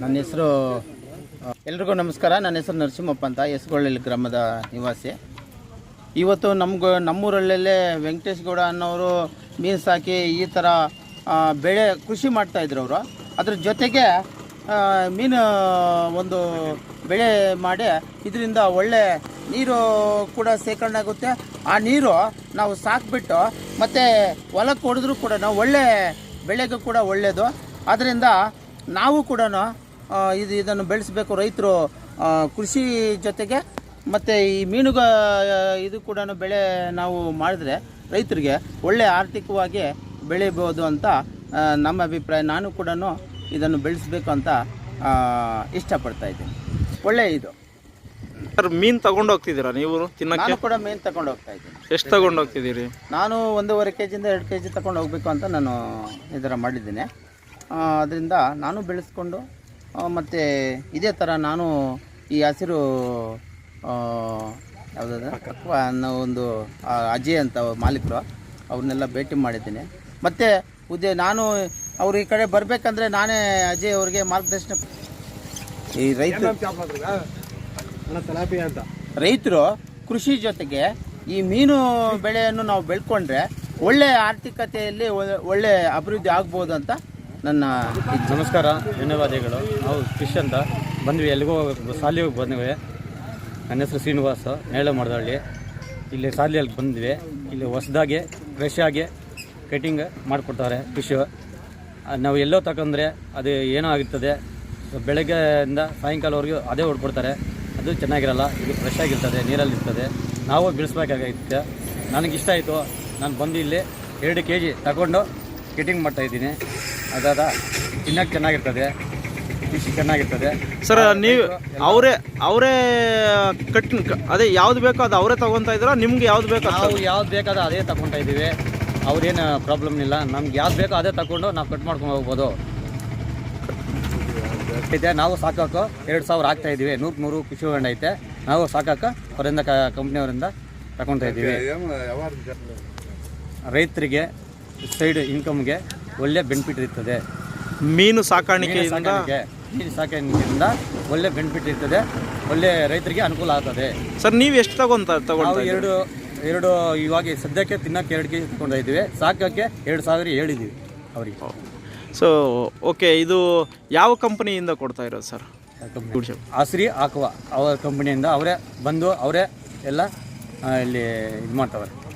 ನನ್ನ ಹೆಸರು ಎಲ್ರಿಗೂ ನಮಸ್ಕಾರ. ನನ್ನ ಹೆಸರು ನರಸಿಂಹಪ್ಪ ಅಂತ ಎಸ್ಗೊಳ್ಳಿ ಗ್ರಾಮದ ನಿವಾಸಿ. ಇವತ್ತು ನಮ್ಗೆ ನಮ್ಮೂರಲ್ಲೇ ವೆಂಕಟೇಶ್ ಗೌಡ ಅನ್ನೋರು ಮೀನು ಸಾಕಿ ಈ ಥರ ಬೆಳೆ ಕೃಷಿ ಮಾಡ್ತಾಯಿದ್ರು ಅವರು. ಅದ್ರ ಜೊತೆಗೆ ಮೀನು, ಒಂದು ಬೆಳೆ ಮಾಡಿ ಇದರಿಂದ ಒಳ್ಳೆ ನೀರು ಕೂಡ ಶೇಖರಣೆ ಆಗುತ್ತೆ. ಆ ನೀರು ನಾವು ಸಾಕ್ಬಿಟ್ಟು, ಮತ್ತು ಹೊಲಕ್ಕೆ ಹೊಡೆದ್ರೂ ಕೂಡ ಒಳ್ಳೆ ಬೆಳೆಗೂ ಕೂಡ ಒಳ್ಳೆಯದು ಆದ್ದರಿಂದ ನಾವು ಕೂಡ ಇದು ಇದನ್ನು ಬೆಳೆಸಬೇಕು ರೈತರು ಕೃಷಿ ಜೊತೆಗೆ ಮತ್ತು ಈ ಮೀನುಗ ಇದು ಕೂಡ ಬೆಳೆ ನಾವು ಮಾಡಿದ್ರೆ ರೈತರಿಗೆ ಒಳ್ಳೆ ಆರ್ಥಿಕವಾಗಿ ಬೆಳಿಬೋದು ಅಂತ ನಮ್ಮ ಅಭಿಪ್ರಾಯ. ನಾನು ಕೂಡ ಇದನ್ನು ಬೆಳೆಸಬೇಕು ಅಂತ ಇಷ್ಟಪಡ್ತಾ ಇದ್ದೀನಿ. ಒಳ್ಳೆಯ ಇದು. ಸರ್ ಮೀನು ತಗೊಂಡು ಹೋಗ್ತಿದ್ದೀರಾ ನೀವು ತಿನ್ನಕ್ಕೆ? ನಾನು ಕೂಡ ಮೀನು ತಗೊಂಡು ಹೋಗ್ತಾ ಇದ್ದೀನಿ. ಎಷ್ಟು ತಗೊಂಡು ಹೋಗ್ತಿದ್ದೀರಿ? ನಾನು ಒಂದೂವರೆ ಕೆ ಜಿಯಿಂದ ಎರಡು ಕೆ ಜಿ ತಗೊಂಡು ಹೋಗಬೇಕು ಅಂತ ನಾನು ಇದರ ಮಾಡಿದ್ದೀನಿ. ಅದರಿಂದ ನಾನು ಬೆಳೆಸ್ಕೊಂಡು ಮತ್ತು ಇದೇ ಥರ ನಾನು ಈ ಹಸಿರು ಯಾವುದಾದ್ರೆ ಅನ್ನೋ ಒಂದು ಅಜಯ್ ಅಂತ ಮಾಲೀಕರು ಅವ್ರನ್ನೆಲ್ಲ ಭೇಟಿ ಮಾಡಿದ್ದೀನಿ. ಮತ್ತು ಉದ್ಯ ನಾನು ಅವ್ರು ಈ ಕಡೆ ಬರಬೇಕಂದ್ರೆ ನಾನೇ ಅಜಯ್ ಅವ್ರಿಗೆ ಮಾರ್ಗದರ್ಶನ ಈ ರೈತ ರೈತರು ಕೃಷಿ ಜೊತೆಗೆ ಈ ಮೀನು ಬೆಳೆಯನ್ನು ನಾವು ಬೆಳ್ಕೊಂಡ್ರೆ ಒಳ್ಳೆ ಆರ್ಥಿಕತೆಯಲ್ಲಿ ಒಳ್ಳೆ- ಒಳ್ಳೆ ಅಭಿವೃದ್ಧಿ ಆಗ್ಬೋದು ಅಂತ ನನ್ನ. ನಮಸ್ಕಾರ, ಧನ್ಯವಾದಗಳು. ನಾವು ಫಿಶ್ ಅಂತ ಬಂದ್ವಿ, ಎಲ್ಲಿಗೋ ಸಾಲಿ ಹೋಗಿ ಬಂದ್ವಿ. ನನ್ನ ಹೆಸರು ಶ್ರೀನಿವಾಸ ನೇಳ ಮಾಡ್ದಳ್ಳಿ ಇಲ್ಲಿ ಸಾಲಿಯಲ್ಲಿ ಬಂದ್ವಿ. ಇಲ್ಲಿ ಹೊಸದಾಗಿ ಫ್ರೆಶ್ ಆಗಿ ಕಟಿಂಗ್ ಮಾಡಿಕೊಡ್ತಾರೆ ಫಿಶು ನಾವು ಎಲ್ಲೋ ತಗೊಂಡ್ರೆ ಅದು ಏನೋ ಆಗಿರ್ತದೆ ಬೆಳಗ್ಗೆಯಿಂದ ಸಾಯಂಕಾಲವರೆಗೂ ಅದೇ ಹೊಡ್ಕೊಡ್ತಾರೆ. ಅದು ಚೆನ್ನಾಗಿರಲ್ಲ, ಇದು ಫ್ರೆಶ್ ಆಗಿರ್ತದೆ ನೀರಲ್ಲಿರ್ತದೆ ನಾವು ಬೆಳೆಸ್ಬೇಕಾಗಿತ್ತು ನನಗಿಷ್ಟ ಆಯಿತು. ನಾನು ಬಂದು ಇಲ್ಲಿ ಎರಡು ಕೆ ಜಿ ತಗೊಂಡು ಕಟಿಂಗ್ ಮಾಡ್ತಾಯಿದ್ದೀನಿ ಅದಾದ. ತಿನ್ನಕ್ಕೆ ಚೆನ್ನಾಗಿರ್ತದೆ. ಫಿಶ್ ಚೆನ್ನಾಗಿರ್ತದೆ. ಸರ್ ನೀವು ಅವರೇ ಅವರೇ ಕಟ್ ಅದೇ ಯಾವ್ದು ಬೇಕೋ ಅದು ಅವರೇ ತಗೊಂತಾ ಇದ್ದೀರಾ ನಿಮ್ಗೆ ಯಾವ್ದು ಬೇಕೋ ನಾವು ಯಾವ್ದು ಬೇಕಾದ ಅದೇ ತಗೊತಾ ಇದ್ದೀವಿ. ಅವ್ರೇನು ಪ್ರಾಬ್ಲಮ್ ಇಲ್ಲ. ನಮ್ಗೆ ಯಾವ್ದು ಬೇಕೋ ಅದೇ ತಗೊಂಡು ನಾವು ಕಟ್ ಮಾಡ್ಕೊಂಡು ಹೋಗ್ಬೋದು. ಇದೆ ನಾವು ಸಾಕಕ್ಕೆ ಎರಡು ಸಾವಿರ ಆಗ್ತಾ ಇದ್ದೀವಿ. ನೂರು ನೂರು ಖುಷಿ ಹೊಂಡ ಐತೆ. ನಾವು ಸಾಕಕ್ಕೆ ಅವರಿಂದ ಕಂಪ್ನಿಯವರಿಂದ ತಗೊತಾ ಇದ್ದೀವಿ. ರೈತರಿಗೆ ಸೈಡ್ ಇನ್ಕಮ್ಗೆ ಒಳ್ಳೆ ಬೆನಿಫಿಟ್ ಇರ್ತದೆ. ಮೀನು ಸಾಕಾಣಿಕೆಯಿಂದ ಸಾಕಾಣಿಕೆ ಮೀನು ಸಾಕಾಣಿಕೆಯಿಂದ ಒಳ್ಳೆ ಬೆನಿಫಿಟ್ ಇರ್ತದೆ. ಒಳ್ಳೆ ರೈತರಿಗೆ ಅನುಕೂಲ ಆಗ್ತದೆ. ಸರ್ ನೀವು ಎಷ್ಟು ತಗೊಂತ ನಾವು ತಗೊಂತ ಎರಡು ಎರಡು ಇವಾಗ ಸದ್ಯಕ್ಕೆ ತಿನ್ನಕ್ಕೆ ಎರಡು ಕೆ ಜಿ ತಗೊಂಡು ಇದ್ದೀವಿ. ಸಾಕಕ್ಕೆ ಎರಡು ಸಾವಿರ ಹೇಳಿದ್ದೀವಿ ಅವರಿಗೆ. ಸೊ ಓಕೆ ಇದು ಯಾವ ಕಂಪ್ನಿಯಿಂದ ಕೊಡ್ತಾ ಇರೋದು ಸರ್? ಆಸ್ರಿ ಆಕ್ವಾ ಅವರ ಕಂಪ್ನಿಯಿಂದ ಅವರೇ ಬಂದು ಅವರೇ ಎಲ್ಲ ಆ, ಇಲ್ಲಿ ಇದು ಮಾಡ್ತವ್ರೆ.